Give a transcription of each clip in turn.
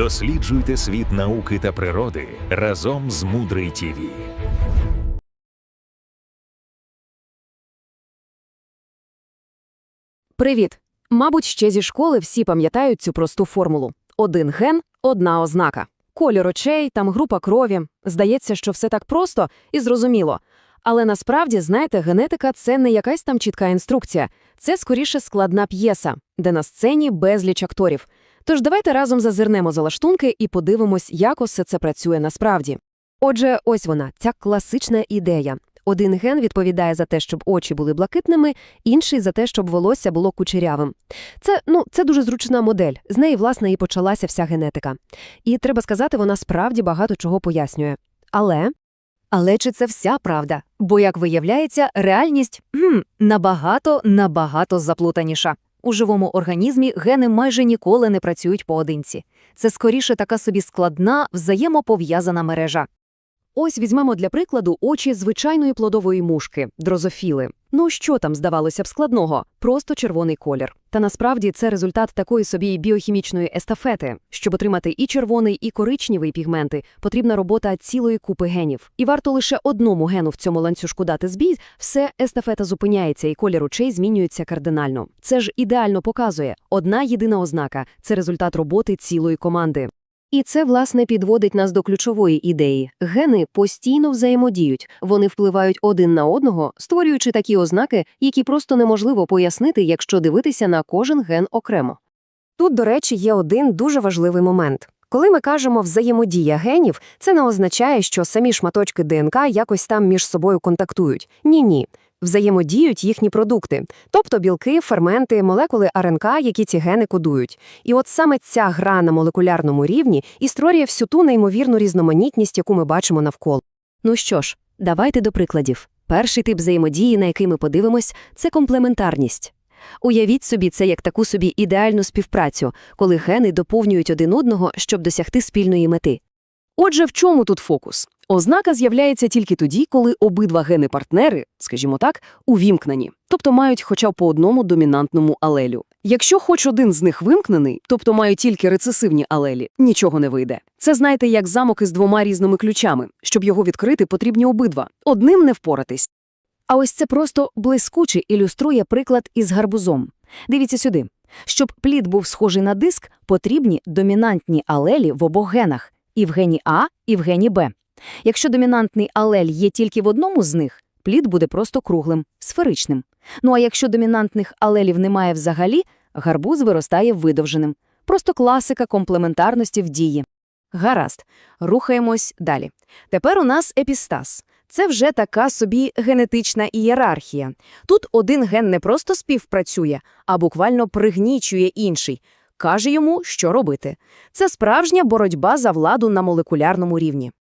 Досліджуйте світ науки та природи разом з Мудрий ТІВІ. Привіт! Мабуть, ще зі школи всі пам'ятають цю просту формулу: один ген, одна ознака. Колір очей, там група крові. Здається, що все так просто і зрозуміло. Але насправді, знаєте, генетика це не якась там чітка інструкція, це скоріше складна п'єса, де на сцені безліч акторів. Тож давайте разом зазирнемо за лаштунки і подивимось, як усе це працює насправді. Отже, ось вона, ця класична ідея. Один ген відповідає за те, щоб очі були блакитними, інший за те, щоб волосся було кучерявим. Це, ну, це дуже зручна модель. З неї, власне, і почалася вся генетика. І треба сказати, вона справді багато чого пояснює. Але. Але чи це вся правда? Бо, як виявляється, реальність набагато, набагато заплутаніша. У живому організмі гени майже ніколи не працюють поодинці. Це скоріше така собі складна, взаємопов'язана мережа. Ось візьмемо для прикладу очі звичайної плодової мушки – дрозофіли. Ну що там, здавалося б, складного? Просто червоний колір. Та насправді це результат такої собі біохімічної естафети. Щоб отримати і червоний, і коричневий пігменти, потрібна робота цілої купи генів. І варто лише одному гену в цьому ланцюжку дати збій, все естафета зупиняється і колір очей змінюється кардинально. Це ж ідеально показує. Одна єдина ознака – це результат роботи цілої команди. І це, власне, підводить нас до ключової ідеї. Гени постійно взаємодіють, вони впливають один на одного, створюючи такі ознаки, які просто неможливо пояснити, якщо дивитися на кожен ген окремо. Тут, до речі, є один дуже важливий момент. Коли ми кажемо взаємодія генів, це не означає, що самі шматочки ДНК якось там між собою контактують. Ні-ні. Взаємодіють їхні продукти, тобто білки, ферменти, молекули РНК, які ці гени кодують. І от саме ця гра на молекулярному рівні і створює всю ту неймовірну різноманітність, яку ми бачимо навколо. Ну що ж, давайте до прикладів. Перший тип взаємодії, на який ми подивимось, це комплементарність. Уявіть собі це як таку собі ідеальну співпрацю, коли гени доповнюють один одного, щоб досягти спільної мети. Отже, в чому тут фокус? Ознака з'являється тільки тоді, коли обидва гени-партнери, скажімо так, увімкнені, тобто мають хоча б по одному домінантному алелю. Якщо хоч один з них вимкнений, тобто мають тільки рецесивні алелі, нічого не вийде. Це знаєте, як замок із двома різними ключами. Щоб його відкрити, потрібні обидва. Одним не впоратись. А ось це просто блискуче ілюструє приклад із гарбузом. Дивіться сюди. Щоб плід був схожий на диск, потрібні домінантні алелі в обох генах – і в гені А, і в гені Б. Якщо домінантний алель є тільки в одному з них, плід буде просто круглим, сферичним. Ну а якщо домінантних алелів немає взагалі, гарбуз виростає видовженим. Просто класика комплементарності в дії. Гаразд, рухаємось далі. Тепер у нас епістаз. Це вже така собі генетична ієрархія. Тут один ген не просто співпрацює, а буквально пригнічує інший, каже йому, що робити. Це справжня боротьба за владу на молекулярному рівні.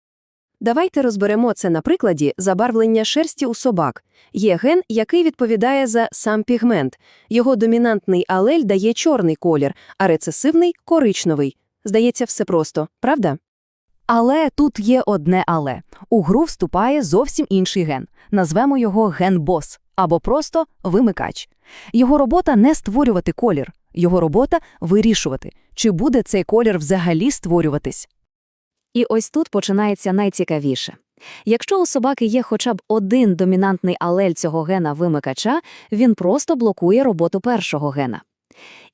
Давайте розберемо це на прикладі забарвлення шерсті у собак. Є ген, який відповідає за сам пігмент. Його домінантний алель дає чорний колір, а рецесивний – коричневий. Здається, все просто, правда? Але тут є одне але. У гру вступає зовсім інший ген. Назвемо його ген-бос або просто вимикач. Його робота не створювати колір, його робота вирішувати, чи буде цей колір взагалі створюватись. І ось тут починається найцікавіше. Якщо у собаки є хоча б один домінантний алель цього гена вимикача, він просто блокує роботу першого гена.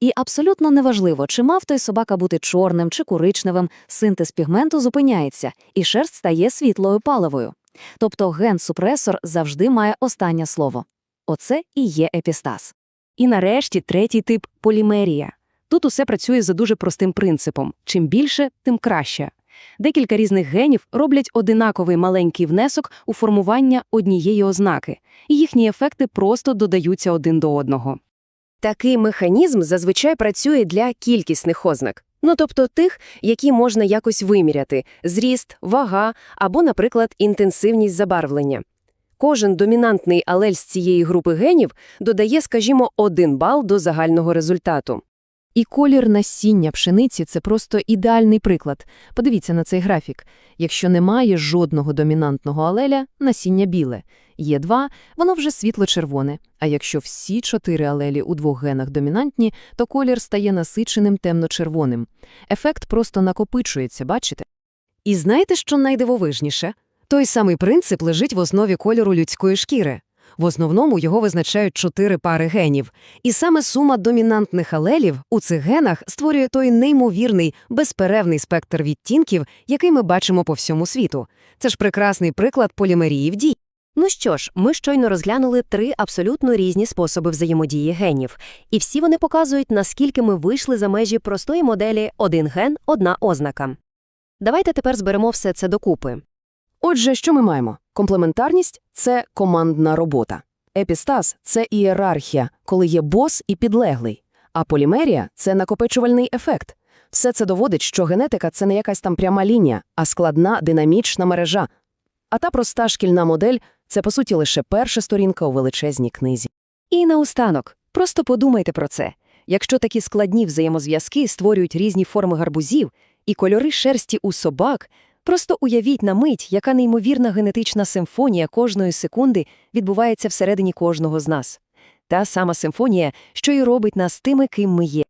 І абсолютно неважливо, чи мав той собака бути чорним чи коричневим, синтез пігменту зупиняється, і шерсть стає світлою паливою. Тобто ген-супресор завжди має останнє слово. Оце і є епістаз. І нарешті третій тип – полімерія. Тут усе працює за дуже простим принципом – чим більше, тим краще. Декілька різних генів роблять одинаковий маленький внесок у формування однієї ознаки, і їхні ефекти просто додаються один до одного. Такий механізм зазвичай працює для кількісних ознак, ну тобто тих, які можна якось виміряти – зріст, вага або, наприклад, інтенсивність забарвлення. Кожен домінантний алель з цієї групи генів додає, скажімо, один бал до загального результату. І колір насіння пшениці – це просто ідеальний приклад. Подивіться на цей графік. Якщо немає жодного домінантного алеля, насіння біле. Є два, воно вже світло-червоне. А якщо всі чотири алелі у двох генах домінантні, то колір стає насиченим темно-червоним. Ефект просто накопичується, бачите? І знаєте, що найдивовижніше? Той самий принцип лежить в основі кольору людської шкіри. В основному його визначають чотири пари генів. І саме сума домінантних алелів у цих генах створює той неймовірний, безперервний спектр відтінків, який ми бачимо по всьому світу. Це ж прекрасний приклад полімерії в дії. Ну що ж, ми щойно розглянули три абсолютно різні способи взаємодії генів, і всі вони показують, наскільки ми вийшли за межі простої моделі «один ген – одна ознака». Давайте тепер зберемо все це докупи. Отже, що ми маємо? Комплементарність – це командна робота. Епістаз – це ієрархія, коли є бос і підлеглий. А полімерія – це накопичувальний ефект. Все це доводить, що генетика – це не якась там пряма лінія, а складна динамічна мережа. А та проста шкільна модель – це, по суті, лише перша сторінка у величезній книзі. І наостанок, просто подумайте про це. Якщо такі складні взаємозв'язки створюють різні форми гарбузів і кольори шерсті у собак, просто уявіть на мить, яка неймовірна генетична симфонія кожної секунди відбувається всередині кожного з нас. Та сама симфонія, що і робить нас тими, ким ми є.